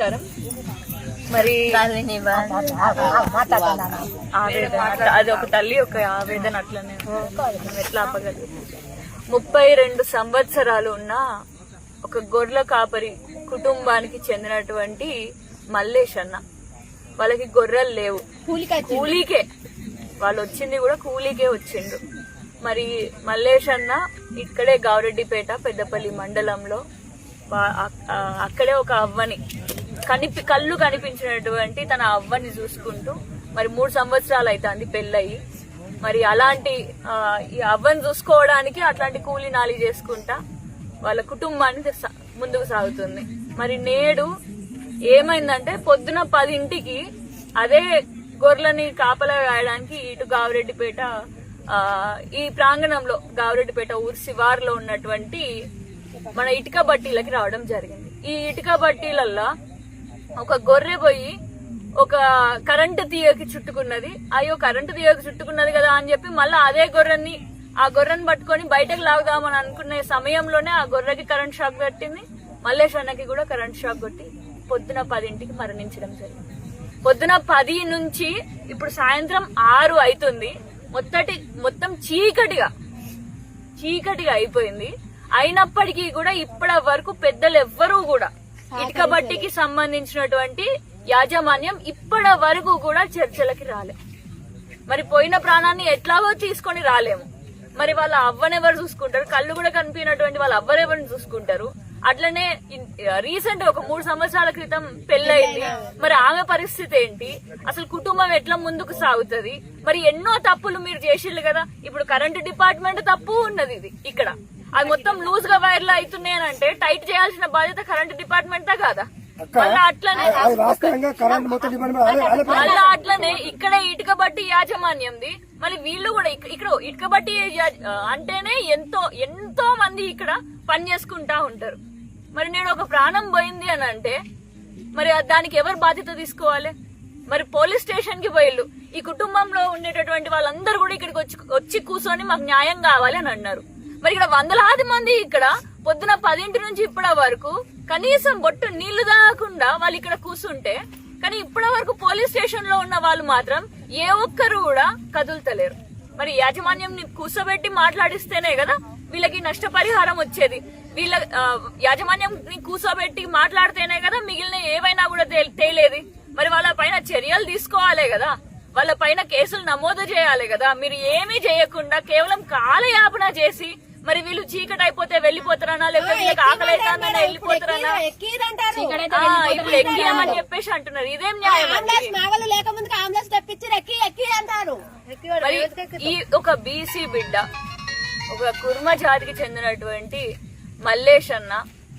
నమస్కారం. మరి ఆవేదన అది ఒక తల్లి ఒక ఆవేదన అట్లనే ఎట్లా ఆపగలుగుతాం ముప్పై రెండు సంవత్సరాలు ఉన్న ఒక గొర్రెల కాపరి కుటుంబానికి చెందినటువంటి మల్లేష్ అన్న. వాళ్ళకి గొర్రెలు లేవు. కూలీకే వాళ్ళు వచ్చింది కూడా కూలీకే వచ్చిండు. మరి మల్లేష్ అన్న ఇక్కడే గౌరెడ్డిపేట పెద్దపల్లి మండలంలో అక్కడే ఒక అవ్వని. కనిపి కళ్ళు కనిపించినటువంటి తన అవ్వని చూసుకుంటూ మరి మూడు సంవత్సరాలు అవుతుంది పెళ్ళయి. మరి అలాంటి ఈ అవ్వని చూసుకోవడానికి అట్లాంటి కూలీ నాలి చేసుకుంటా వాళ్ళ కుటుంబాన్ని ముందుకు సాగుతుంది. మరి నేడు ఏమైందంటే పొద్దున పదింటికి అదే గొర్రెలని కాపలా కాయడానికి ఇటు గావిరెడ్డిపేట ఈ ప్రాంగణంలో గావిరెడ్డిపేట ఊరు శివారులో ఉన్నటువంటి మన ఇటుక బట్టీలకి రావడం జరిగింది. ఈ ఇటుక బట్టీలల్లో ఒక గొర్రె పోయి ఒక కరెంటు తీగకి చుట్టుకున్నది. అయ్యో కరెంటు తీగకి చుట్టుకున్నది కదా అని చెప్పి మళ్ళీ అదే గొర్రెని ఆ గొర్రెని పట్టుకొని బయటకు లాగుదామని అనుకునే సమయంలోనే ఆ గొర్రెకి కరెంట్ షాక్ పెట్టింది. మల్లేష్ అన్నకి కూడా కరెంట్ షాక్ కొట్టి పొద్దున పదింటికి మరణించడం జరిగింది. పొద్దున పది నుంచి ఇప్పుడు సాయంత్రం ఆరు అవుతుంది మొత్తటి మొత్తం చీకటిగా చీకటిగా అయిపోయింది. అయినప్పటికీ కూడా ఇప్పటి వరకు పెద్దలు ఎవ్వరూ కూడా ఇటుక బట్టికి సంబంధించినటువంటి యాజమాన్యం ఇప్పటి వరకు కూడా చర్చలకి రాలే. మరి పోయిన ప్రాణాన్ని ఎట్లాగో తీసుకొని రాలేము. మరి వాళ్ళ అవ్వనెవరు చూసుకుంటారు? కళ్ళు కూడా కనిపించినటువంటి వాళ్ళ అవ్వరెవరిని చూసుకుంటారు? అట్లనే రీసెంట్ ఒక మూడు సంవత్సరాల క్రితం పెళ్ళయింది. మరి ఆమె పరిస్థితి ఏంటి? అసలు కుటుంబం ఎట్లా ముందుకు సాగుతుంది? మరి ఎన్నో తప్పులు మీరు చేసిళ్ళు కదా? ఇప్పుడు కరెంట్ డిపార్ట్మెంట్ తప్పు ఉన్నది ఇది ఇక్కడ. అది మొత్తం లూజ్గా వైర్లు అవుతున్నాయి అంటే టైట్ చేయాల్సిన బాధ్యత కరెంట్ డిపార్ట్మెంట్ కాదా? మళ్ళా అట్లనే ఇక్కడ ఇటుక బట్టి యాజమాన్యంది మళ్ళీ వీళ్ళు కూడా ఇక్- ఇక్కడ ఇటుక బట్టి అంటేనే ఎంతో ఎంతో మంది ఇక్కడ పని చేసుకుంటా ఉంటారు. మరి నేను ఒక ప్రాణం పోయింది అని అంటే మరి దానికి ఎవరు బాధ్యత తీసుకోవాలి? మరి పోలీస్ స్టేషన్కి పోయిళ్ళు. ఈ కుటుంబంలో ఉండేటటువంటి వాళ్ళందరూ కూడా ఇక్కడికి వచ్చి వచ్చి కూర్చొని మాకు న్యాయం కావాలి అని అన్నారు. మరి ఇక్కడ వందలాది మంది ఇక్కడ పొద్దున పదింటి నుంచి ఇప్పటి వరకు కనీసం బొట్టు నీళ్ళు తాగకుండా వాళ్ళు ఇక్కడ కూర్చుంటే కానీ ఇప్పటి వరకు పోలీస్ స్టేషన్లో ఉన్న వాళ్ళు మాత్రం ఏ ఒక్కరు కూడా కదులుతలేరు. మరి యాజమాన్యం కూర్చోబెట్టి మాట్లాడిస్తేనే కదా వీళ్ళకి నష్టపరిహారం వచ్చేది. వీళ్ళ యాజమాన్యం కూర్చోబెట్టి మాట్లాడితేనే కదా మిగిలిన ఏవైనా కూడా తేలేది. మరి వాళ్ళ పైన చర్యలు తీసుకోవాలి కదా. వాళ్ళ పైన కేసులు నమోదు చేయాలి కదా. మీరు ఏమీ చేయకుండా కేవలం కాలయాపన చేసి మరి వీళ్ళు చీకటి అయిపోతే వెళ్ళిపోతారనా? లేకపోతే వీళ్ళకి ఆకలి వెళ్ళిపోతారనా ఆ, ఇప్పుడు ఎక్కియమని చెప్పేసి అంటున్నారు. ఇదేం న్యాయం మరి ఈ ఒక బీసీ బిడ్డ ఒక కుర్మ జాతికి చెందినటువంటి మల్లేష్ అన్న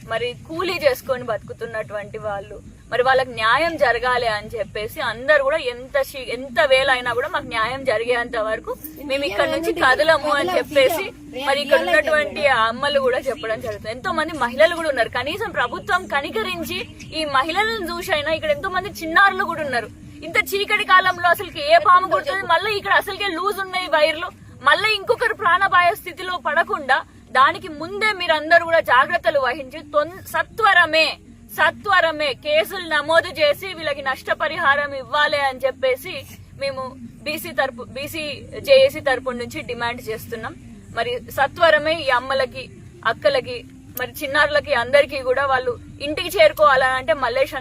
మరి కూలీ చేసుకొని బతుకుతున్నటువంటి వాళ్ళు మరి వాళ్ళకి న్యాయం జరగాలి అని చెప్పేసి అందరు కూడా ఎంత ఎంత వేలైనా కూడా మాకు న్యాయం జరిగేంత వరకు మేము ఇక్కడ నుంచి కదలము అని చెప్పేసి మరి ఇక్కడ ఉన్నటువంటి అమ్మలు కూడా చెప్పడం జరుగుతుంది. ఎంతో మంది మహిళలు కూడా ఉన్నారు. కనీసం ప్రభుత్వం కనికరించి ఈ మహిళలను చూసైనా ఇక్కడ ఎంతో మంది చిన్నారులు కూడా ఉన్నారు. ఇంత చీకటి కాలంలో అసలుకి ఏ పాము కొడుతుంది మళ్ళీ ఇక్కడ అసలుకే లూజ్ ఉన్నాయి వైర్లు. మళ్ళీ ఇంకొకరు ప్రాణపాయ స్థితిలో పడకుండా దానికి ముందే మీరందరూ కూడా జాగ్రత్తలు వహించి సత్వరమే సత్వరమే కేసులు నమోదు చేసి వీళ్ళకి నష్టపరిహారం ఇవ్వాలి అని చెప్పేసి మేము బీసీ తరపు బీసీ జేఏసీ తరపు నుంచి డిమాండ్ చేస్తున్నాం. మరి సత్వరమే ఈ అమ్మలకి అక్కలకి మరి చిన్నారులకి అందరికీ కూడా వాళ్ళు ఇంటికి చేరుకోవాలంటే మల్లేష్